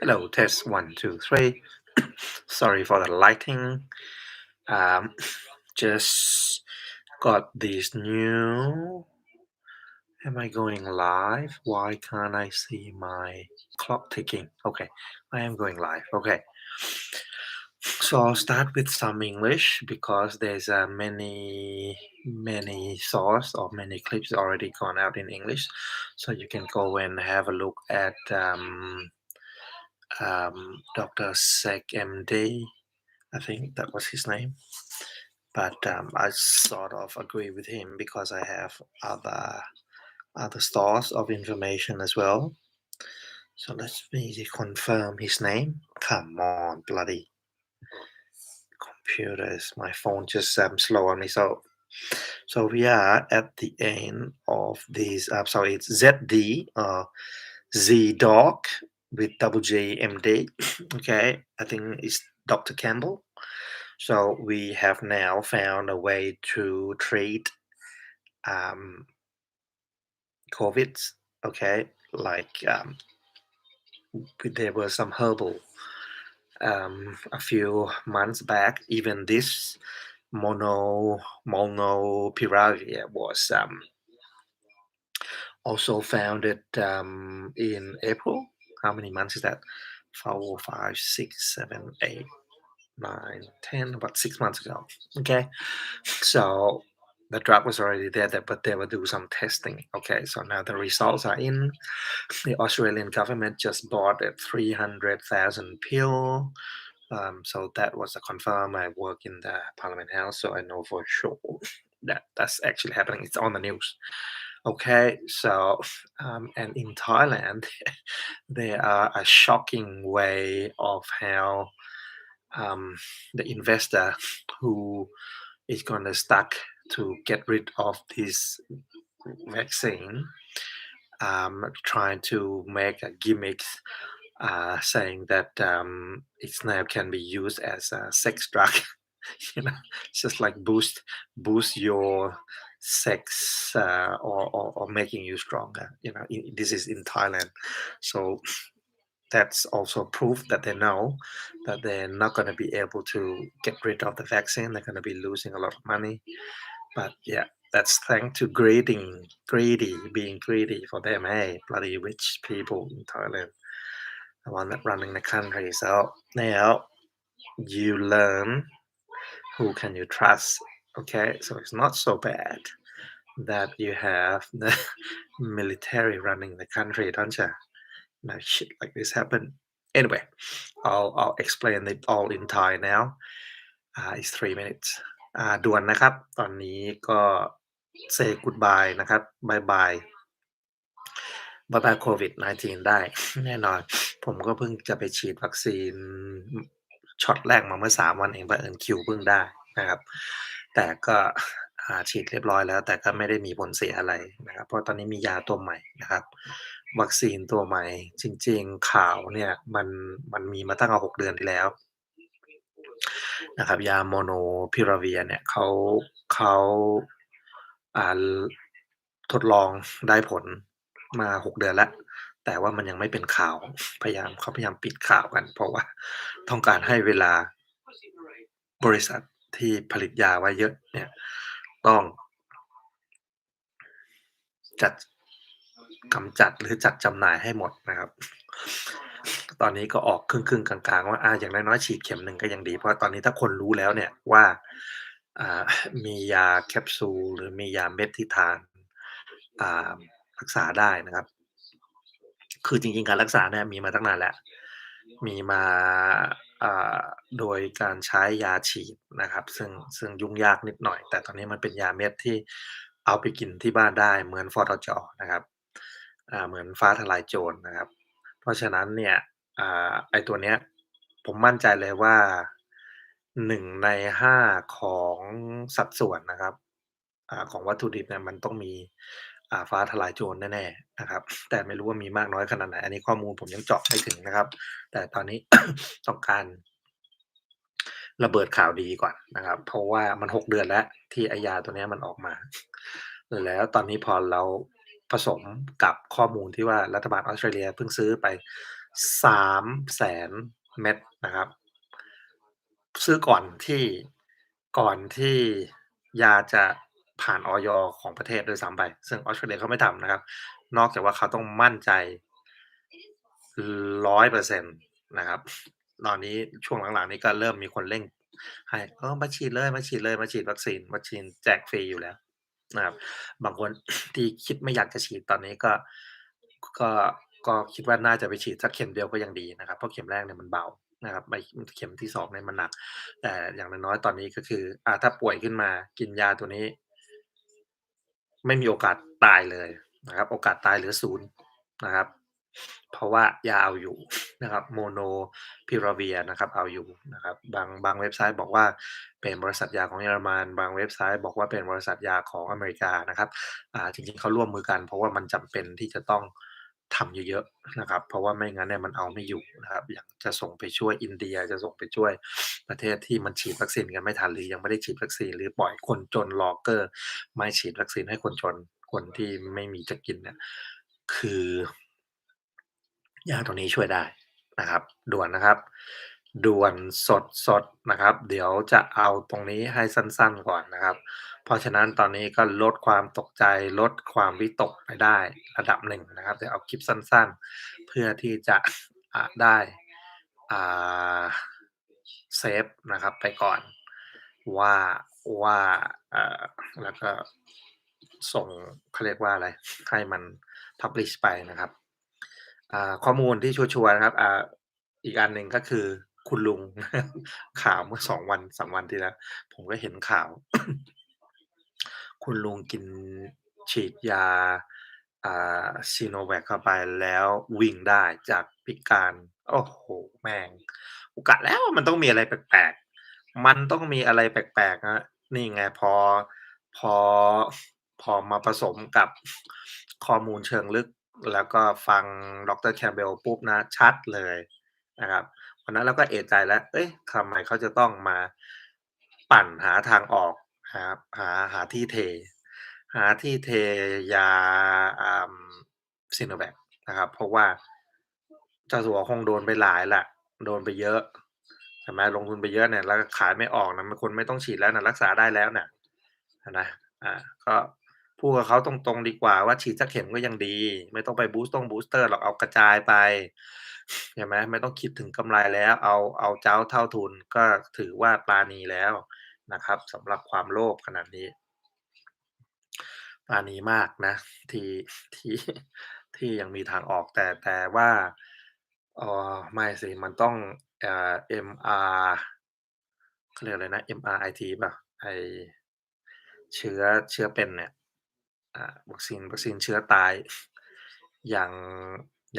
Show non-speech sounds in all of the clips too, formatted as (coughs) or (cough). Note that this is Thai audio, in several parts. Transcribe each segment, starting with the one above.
Hello, test one, two, three. (coughs) Sorry for the lighting. Um, (laughs) just got this new. Am I going live? Why can't I see my clock ticking? Okay, I am going live. Okay. So I'll start with some English because there's uh, many many source or many clips already gone out in English, so you can go and have a look at um, um, Dr. Sek MD. I think that was his name, but um, I sort of agree with him because I have other other source of information as well. So let's me confirm his name. Come on, bloody computers. My phone just um, slow on me. So, so we are at the end of this. Uh, so it's ZD uh, Z Dog with double J M D. (sniffs) Okay, I think it's Dr. Campbell. So we have now found a way to treat um, COVID. Okay, like um, there were some herbal um, a few months back. Even this mono molnupiravir was um, also founded um, in April. How many months is that? Four, five, six, seven, eight, nine, ten. About six months ago. Okay, so the drug was already there, but they will do some testing. Okay, so now the results are in. The Australian government just bought a 300,000 pill. Um, so that was a confirm. I work in the Parliament House, so I know for sure that that's actually happening. It's on the news. Okay, so um, and in Thailand, (laughs) there are a shocking way of how um, the investor who is going to stuck to get rid of this vaccine, um, trying to make a gimmick uh, saying that um, it's now can be used as a sex drug. (laughs) you know, just like boost boost your sex uh, or, or, or making you stronger. You know, in, this is in Thailand, so that's also proof that they know that they're not going to be able to get rid of the vaccine. They're going to be losing a lot of money. But yeah, that's thanks to greedy, greedy, being greedy for them. Hey, bloody rich people in Thailand, the one that running the country. So now you learn who can you trust. Okay, so it's not so bad that you have the military running the country, don't you? No shit like this happen. Anyway, I'll I'll explain it all in Thai now. Uh, it's three minutes. อ่าด่วนนะครับ ตอนนี้ก็ say goodbye นะครับบายบายบายบายโควิด -19 ได้ แน่นอน ผมก็เพิ่งจะไปฉีดวัคซีนช็อตแรกมาเมื่อ3วันเองบังเอิญคิวเพิ่งได้นะครับ แต่ก็อ่าฉีดเรียบร้อยแล้ว แต่ก็ไม่ได้มีผลเสียอะไรนะครับ เพราะตอนนี้มียาตัวใหม่นะครับ วัคซีนตัวใหม่ จริง ๆ ข่าวเนี่ยมันมันมีมาตั้งแต่6เดือนที่แล้วนะครับ ยา Molnupiravir เนี่ยเขาเขาอ่าทดลองได้ผลมา6เดือนแล้วแต่ว่ามันยังไม่เป็นข่าวพยายามเขาพยายามปิดข่าวกัน เพราะว่าต้องการให้เวลาบริษัท ที่ผลิตยาไว้เยอะเนี่ยต้องจัดกำจัดหรือจัดจำหน่ายให้หมดนะครับ ตอนนี้ก็ออกครึ่งๆกลางๆ ว่าอาอย่างน้อยๆฉีดเข็มหนึ่งก็ยังดี เพราะตอนนี้ถ้าคนรู้แล้วเนี่ยว่าามียาแคปซูลหรือมียาเม็ดที่ทานอ่ารักษาได้นะครับ คือจริงๆการรักษาเนี่ยมีมาตั้งนานแล้ว มีมาโดยการใช้ยาฉีดนะครับ ซึ่งซึ่งยุ่งยากนิดหน่อย แต่ตอนนี้มันเป็นยาเม็ดที่เอาไปกินที่บ้านได้เหมือนฟตจ.นะครับเหมือนฟ้าทลายโจรนะครับ เพราะฉะนั้นเนี่ยอไอ้ตัวเนี้ยผมมั่นใจเลยว่า1ใน5ของสัดส่วนนะครับอของวัตถุดิบเนี่ยมันต้องมี ฟ้าทลายโจรแน่ๆนะครับ แต่ไม่รู้ว่ามีมากน้อยขนาดไหน อันนี้ข้อมูลผมยังเจาะไม่ถึงนะครับ แต่ตอนนี้ต้องการระเบิดข่าวดีก่อนนะครับ เพราะว่ามัน6เดือนแล้วที่อ้ยาตัวนี้มันออกมา แล้วตอนนี้พอเราผสมกับข้อมูลที่ว่ารัฐบาลออสเตรเลียเพิ่งซื้อไป300,000เม็ดนะครับ ซื้อก่อนที่ก่อนที่ยาจะ ผ่านออย.ของประเทศด้วยซ้ำไป ซึ่งออสเตรเลียเขาไม่ทำนะครับ นอกจากว่าเขาต้องมั่นใจ100%นตนะครับ ตอนนี้ช่วงหลังๆ นี้ก็เริ่มมีคนเร่งให้เออมาฉีดเลยมาฉีดเลยมาฉีดวัคซีนวัคซีนแจกฟรีอยู่แล้วนะครับ บางคนที่คิดไม่อยากจะฉีดตอนนี้ก็ก็ก็คิดว่าน่าจะไปฉีดสักเข็มเดียวก็ยังดีนะครับ เพราะเข็มแรกเนี่ยมันเบานะครับไปเข็มที่2เนี่ยมันหนัก แต่อย่างน้อยๆตอนนี้ก็คืออ่าถ้าป่วยขึ้นมากินยาตัวนี้ ไม่มีโอกาสตายเลยนะครับ โอกาสตายเหลือศูนย์นะครับ เพราะว่ายาเอาอยู่นะครับโมโนพิราเวียนะครับเอาอยู่นะครับบางบางเว็บไซต์บอกว่าเป็นบริษัทยาของเยอรมันบางเว็บไซต์บอกว่าเป็นบริษัทยาของอเมริกานะครับอ่าจริงๆเขาร่วมมือกัน เพราะว่ามันจำเป็นที่จะต้อง ทำเยอะๆนะครับ เพราะว่าไม่งั้นเนี่ยมันเอาไม่อยู่นะครับ อย่างจะส่งไปช่วยอินเดียจะส่งไปช่วยประเทศที่มันฉีดวัคซีนกันไม่ทันหรือยังไม่ได้ฉีดวัคซีนหรือปล่อยคนจนรอเกอร์ไม่ฉีดวัคซีนให้คนจนคนที่ไม่มีจะกินเนี่ยคือยาตัวนี้ช่วยได้นะครับ ด่วนนะครับ ด่วนสดๆนะครับ เดี๋ยวจะเอาตรงนี้ให้สั้นๆก่อนนะครับ เพราะฉะนั้นตอนนี้ก็ลดความตกใจลดความวิตกไปได้ระดับหนึ่งนะครับเดี๋ยวเอาคลิปสั้นๆ เพื่อที่จะได้อ่าเซฟนะครับไปก่อนว่าว่าอ่าแล้วก็ส่งเขาเรียกว่าอะไร ให้มัน publish ไปนะครับอ่าข้อมูลที่ชัวร์ๆนะครับอ่าอีกอันหนึ่งก็คือ คุณลุง ข่าวเมื่อ2วัน3วันที่แล้ว ผมก็เห็นข่าว คุณลุงกินฉีดยาอ่า Sinovac เข้าไปแล้ววิ่งได้จากพิการ โอ้โฮแม่งกูกะแล้วมันต้องมีอะไรแปลกๆ มันต้องมีอะไรแปลกๆครับนี่ไงพอพอพอมาผสมกับข้อมูลเชิงลึก แล้วก็ฟังดร. Campbell ปุ๊บนะ ชัดเลย นะครับวันนั้นเราก็เอะใจแล้ว เอ๊ะทำไมเขาจะต้องมาปั่นหาทางออกหาหาหาที่เท หาที่เทยาอ่า Sinovac นะครับ เพราะว่าเจ้าสัวคงโดนไปหลายแหละโดนไปเยอะใช่ไหมลงทุนไปเยอะเนี่ยแล้วขายไม่ออกนะมันคนไม่ต้องฉีดแล้วนะรักษาได้แล้วน่ะนะอ่าก็ พูดกับเขาตรงๆดีกว่าว่าฉีดสักเข็มก็ยังดี ไม่ต้องไปบูสต์ต้องบูสเตอร์หรอกเอากระจายไปใช่ไหมไม่ต้องคิดถึงกำไรแล้ว เอาเอาเจ๊าเท่าทุนก็ถือว่าปราณีแล้วนะครับสำหรับความโลภขนาดนี้ปราณีมากนะ ที่ที่ที่ยังมีทางออกแต่แต่ว่าอ่อไม่สิมันต้องเอ่า MR เขาเรียกอะไรนะ MRIT เปล่าไอเชื้อเชื้อเป็นเนี่ย วัคซีนวัคซีนเชื้อตายยัง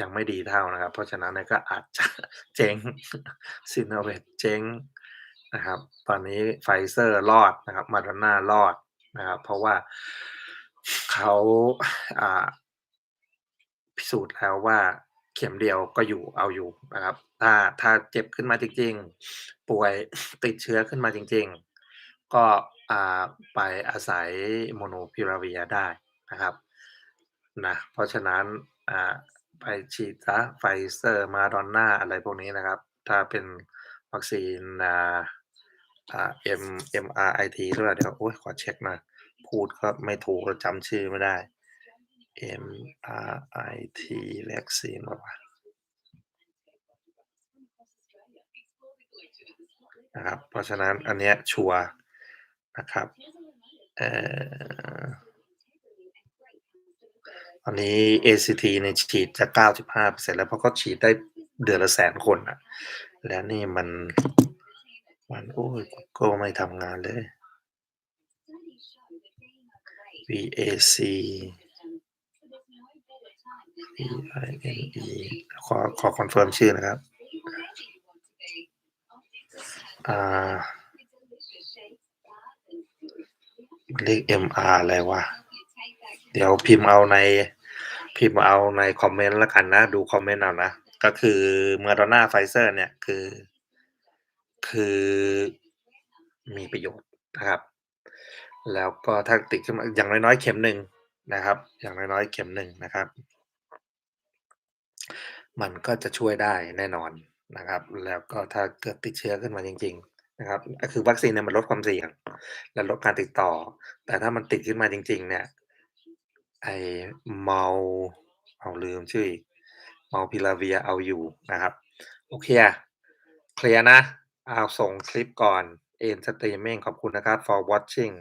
ยังไม่ดีเท่านะครับ เพราะฉะนั้นก็อาจจะเจ๊ง Sinovac เจ๊งนะครับ ตอนนี้ Pfizer รอดนะครับ Moderna รอดนะครับ เพราะว่าเขาพิสูจน์แล้วว่าเข็มเดียวก็อยู่เอาอยู่นะครับ ถ้าถ้าเจ็บขึ้นมาจริงๆ ป่วยติดเชื้อขึ้นมาจริง ๆ ก็ไปอาศัย Molnupiravir ได้ นะครับนะเพราะฉะนั้นไปฉีดเสีย Pfizer Moderna อะไรพวกนี้นะครับ ถ้าเป็นวัคซีนอ่าอ่า M MRIT หรือเปล่าเดี๋ยวโอ๊ยขอเช็กหน่อยพูดก็ไม่ถูกจำชื่อไม่ได้ MRIT วัคซีนเปล่าวะนะครับ เพราะฉะนั้นอันเนี้ยชัวนะครับเอ่อ อนนี้ ACT เนี่ยฉีดจะ95%แล้วเพราะเขาฉีดได้เดือนละ100,000คนอะแล้วนี่มัน มันโอ๊ย Google ไม่ทำงานเลย VAC VINE ขอขอคอนเฟิร์มชื่อนะครับ อ่าเลข MR อะไรวะ เดี๋ยวพิมพ์เอาในพิมพ์เอาในคอมเมนต์แล้วกันนะ ดูคอมเมนต์เอานะ ก็คือ Moderna Pfizer เนี่ยคือ คือมีประโยชน์นะครับ แล้วก็ถ้าติดขึ้นมาอย่างน้อยๆเข็ม1นะครับ อย่างน้อยๆเข็ม1นะครับ มันก็จะช่วยได้แน่นอนนะครับ แล้วก็ถ้าเกิดติดเชื้อขึ้นมาจริง ๆ นะครับคือวัคซีนเนี่ยมันลดความเสี่ยง และลดการติดต่อ แต่ถ้ามันติดขึ้นมาจริง ๆ เนี่ย ไอ้ Mal อ้าลืมชื่ออีก เมาพิลาเวียเอาอยู่นะครับ โอเคเคลียร์นะ เอาส่งคลิปก่อนเอ็นสตรีมมิ่งขอบคุณนะครับ for watching